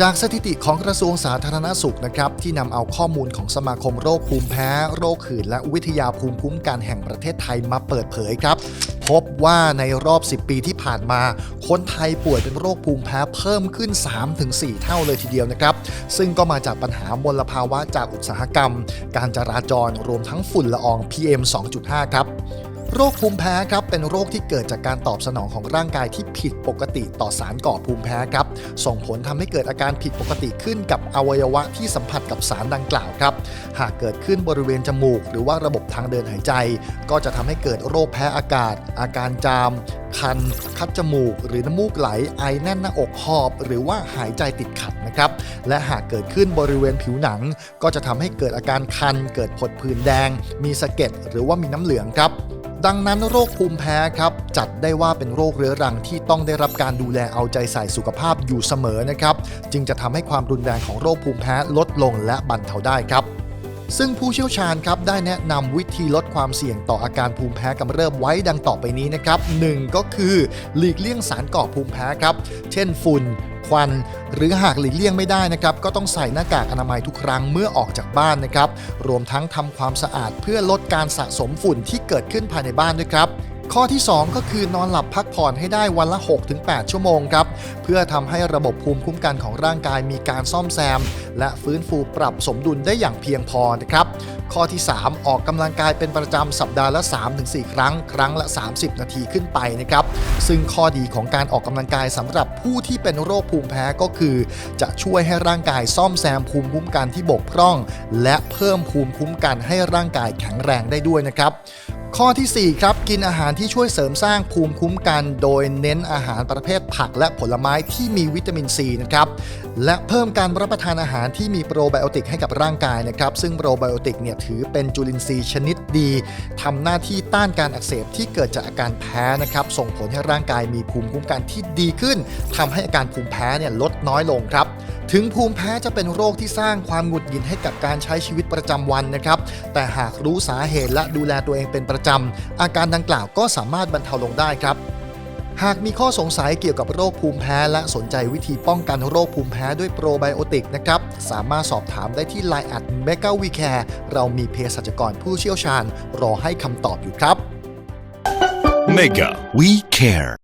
จากสถิติของกระทรวงสาธารณสุขนะครับที่นำเอาข้อมูลของสมาคมโรคภูมิแพ้ โรคขื่นและวิทยาภูมิคุ้มกันแห่งประเทศไทยมาเปิดเผยครับ พบว่าในรอบ 10 ปีที่ผ่านมา คนไทยป่วยเป็นโรคภูมิแพ้เพิ่มขึ้น 3-4 เท่าเลยทีเดียวนะครับ ซึ่งก็มาจากปัญหามลภาวะจากอุตสาหกรรม การจราจรรวมทั้งฝุ่นละออง PM 2.5 ครับ โรคภูมิแพ้ครับเป็นโรคที่เกิดจากการตอบสนองของร่างกายที่ผิดปกติต่อสารก่อภูมิแพ้ครับ ส่งผลทำให้เกิดอาการผิดปกติขึ้นกับอวัยวะที่สัมผัสกับสารดังกล่าวครับ หากเกิดขึ้นบริเวณจมูก หรือว่าระบบทางเดินหายใจ ก็จะทำให้เกิดโรคแพ้อากาศ อาการจาม คัน คัดจมูก หรือน้ำมูกไหล ไอแน่นหน้าอกหอบ หรือว่าหายใจติดขัดนะครับ และหากเกิดขึ้นบริเวณผิวหนัง ก็จะทำให้เกิดอาการคัน เกิดผดผื่นแดง มีสะเก็ดหรือว่ามีน้ำเหลืองครับ ดังนั้นโรคภูมิแพ้ครับจัดได้ว่าเป็นโรคเรื้อรังที่ต้องได้รับการดูแลเอาใจใส่สุขภาพอยู่เสมอนะครับ จึงจะทำให้ความรุนแรงของโรคภูมิแพ้ลดลงและบรรเทาได้ครับ ซึ่งผู้เชี่ยวชาญครับได้แนะนำวิธีลดความเสี่ยงต่ออาการภูมิแพ้กำเริบไว้ดังต่อไปนี้นะครับหนึ่งก็คือหลีกเลี่ยงสารก่อภูมิแพ้ครับ เช่นฝุ่นควันหรือหากหลีกเลี่ยงไม่ได้นะครับ ก็ต้องใส่หน้ากากอนามัยทุกครั้งเมื่อออกจากบ้านนะครับ รวมทั้งทำความสะอาดเพื่อลดการสะสมฝุ่นที่เกิดขึ้นภายในบ้านด้วยครับ ข้อที่ 2 ก็คือนอนหลับพักผ่อนให้ได้วันละ 6-8 ชั่วโมงครับ เพื่อทำให้ระบบภูมิคุ้มกันของร่างกายมีการซ่อมแซม และฟื้นฟูปรับสมดุลได้อย่างเพียงพอนะครับ ข้อที่ 3 ออกกำลังกายเป็นประจำสัปดาห์ละ 3-4 ครั้ง ครั้งละ 30 นาทีขึ้นไปนะครับ ซึ่งข้อดีของการออกกำลังกายสำหรับผู้ที่เป็นโรคภูมิแพ้ก็คือ จะช่วยให้ร่างกายซ่อมแซมภูมิคุ้มกันที่บกพร่อง และเพิ่มภูมิคุ้มกันให้ร่างกายแข็งแรงได้ด้วยนะครับ ข้อทีสี่ 4 ครับ กินอาหารที่ช่วยเสริมสร้างภูมิคุ้มกัน โดยเน้นอาหารประเภทผักและผลไม้ที่มีวิตามินซีนะครับและเพิ่มการรับประทานอาหารที่มีโปรไบโอติกให้กับร่างกายนะครับซึ่งโปรไบโอติกเนี่ยถือเป็นจุลินทรีย์ชนิดดีทำหน้าที่ต้านการอักเสบที่เกิดจากอาการแพ้นะครับส่งผลให้ร่างกายมีภูมิคุ้มกันที่ดีขึ้นทำให้อาการภูมิแพ้เนี่ยลดน้อยลงครับ ถึงภูมิแพ้จะเป็นโรคที่สร้างความหงุดหงิดให้กับการใช้ชีวิตประจำวันนะครับ แต่หากรู้สาเหตุและดูแลตัวเองเป็นประจำอาการดังกล่าวก็สามารถบรรเทาลงได้ครับหากมีข้อสงสัยเกี่ยวกับโรคภูมิแพ้และสนใจวิธีป้องกันโรคภูมิแพ้ด้วยโปรไบโอติกนะครับ สามารถสอบถามได้ที่ Line แอด m e g a w e c a r e เรามีเภสัชกรผู้เชี่ยวชาญ รอให้คำตอบอยู่ครับ Mega We Care